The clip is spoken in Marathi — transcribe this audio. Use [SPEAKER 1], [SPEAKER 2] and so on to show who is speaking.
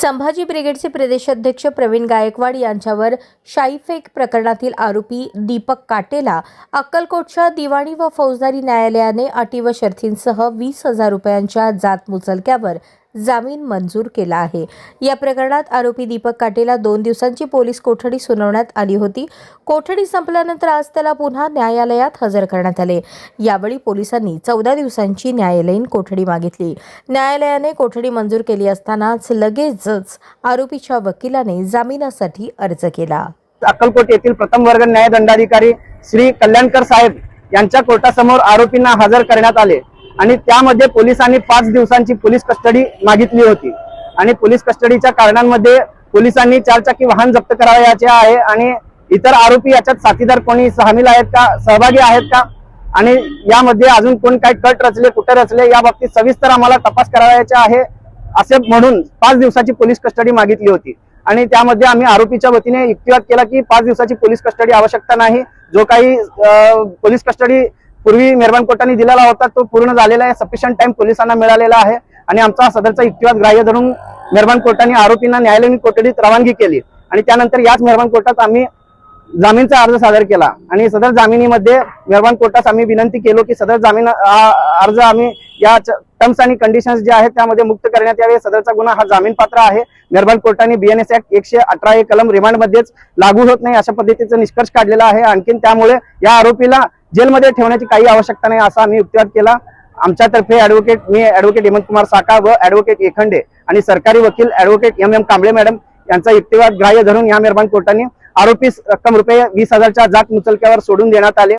[SPEAKER 1] संभाजी ब्रिगेडचे प्रदेशाध्यक्ष प्रवीण गायकवाड यांच्यावर शाईफेक प्रकरणातील आरोपी दीपक काटेला अक्कलकोटच्या दिवाणी व फौजदारी न्यायालयाने अटी व शर्थींसह वीस हजार रुपयांच्या जात मुचलक्यावर जामीन मंजूर केला आहे. या प्रकरणात आरोपी दीपक काटेला दोन दिवसांची पोलीस कोठडी सुनावण्यात आली होती. कोठडी संपल्यानंतर आज त्याला पुन्हा न्यायालयात हजर करण्यात आले. यावेळी पोलिसांनी चौदा दिवसांची न्यायालयीन कोठडी मागितली. न्यायालयाने कोठडी मंजूर केली असतानाच लगेचच आरोपीच्या वकिलाने जामिनासाठी अर्ज केला.
[SPEAKER 2] अक्कलकोट येथील प्रथम वर्ग न्यायदंडाधिकारी श्री कल्याणकर साहेब यांच्या कोर्टासमोर आरोपींना हजर करण्यात आले. आणि त्यामध्ये पोलिसांनी पाच दिवसांची पोलीस कस्टडी मागितली होती. आणि पोलीस कस्टडीच्या कारणांमध्ये पोलिसांनी चारचाकी वाहन जप्त करावयाचे आहे आणि इतर आरोपी याच्यात साथीदार कोणी सामील आहेत का सहभागी आहेत का? आणि यामध्ये अजून कोण काय कट रचले कुठे रचले या बाबतीत सविस्तर आम्हाला तपास करावयाचे आहे असे म्हणून पाच दिवसाची पोलीस कस्टडी मागितली होती. आणि त्यामध्ये आम्ही आरोपीच्या वतीने युक्तिवाद केला की पाच दिवसाची पोलीस कस्टडी आवश्यकता नाही. जो काही पोलीस कस्टडी पूर्वी मेहरबान कोर्टाने दिलेला होता तो पूर्ण झालेला आहे. सफिशियंट टाइम पोलिसांना मिळालेला आहे. आणि आमचा सदरचा युक्तिवाद ग्राह्य धरून मेहरबान कोर्टाने आरोपींना न्यायालयीन कोठडीत रवानगी केली. आणि त्यानंतर याच मेहरबान कोर्टात आम्ही जामीनचा अर्ज सादर केला. आणि सदर जामिनीमध्ये मेहरबान कोर्टास आम्ही विनंती केलो की सदर जामीन अर्ज आम्ही या टर्म्स आणि कंडिशन्स जे आहेत त्यामध्ये मुक्त करण्यात यावे. सदरचा गुन्हा हा जामीन पात्र आहे. मेहरबान कोर्टाने बीएनएस ऍक्ट एकशे अठरा हे कलम रिमांडमध्येच लागू होत नाही अशा पद्धतीचा निष्कर्ष काढलेला आहे. आणखीन त्यामुळे या आरोपीला जेलमध्ये ठेवण्याची काही आवश्यकता नाही असा आम्ही युक्तिवाद केला. आमच्यातर्फे ऍडव्होकेट मी ऍडव्होकेट हेमंत कुमार साका व ऍडव्होकेट एखंडे आणि सरकारी वकील advocate M M Kamble madam यांचा युक्तिवाद ग्राह्य धरून या मेहरबान कोर्टाने आरोपीस रक्कम रुपये वीस हजारच्या जात मुचलक्यावर सोडून देण्यात आले.